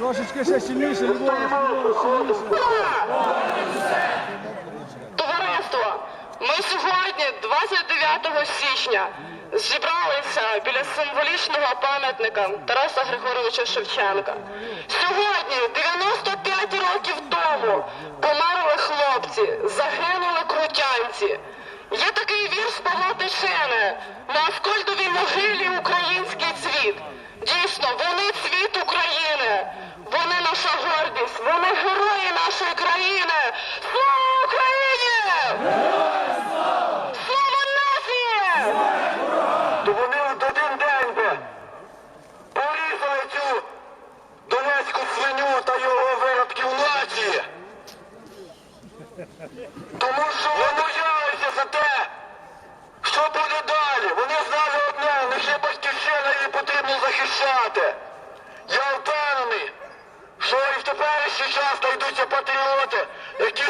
Трошечки ще сильніше, сильніше. Товариство, ми сьогодні, 29 січня, зібралися біля символічного пам'ятника Тараса Григоровича Шевченка. Сьогодні, 95 років тому, померли хлопці, загинули крутянці. Є такий вірш Павла Тишини на Аскольдовій могилі український цвіт. Дійсно, вони цвіт України. Вони наша гордість, вони герої нашої країни. Слава Україні! Слава нації! То вони от один день би порізали цю донецьку свиню та його виродків нації. Тому що вони боялися за те, що буде далі. Вони знали одне, є батьківщина, її потрібно захищати. Теперішній час знайдуться патріоти, які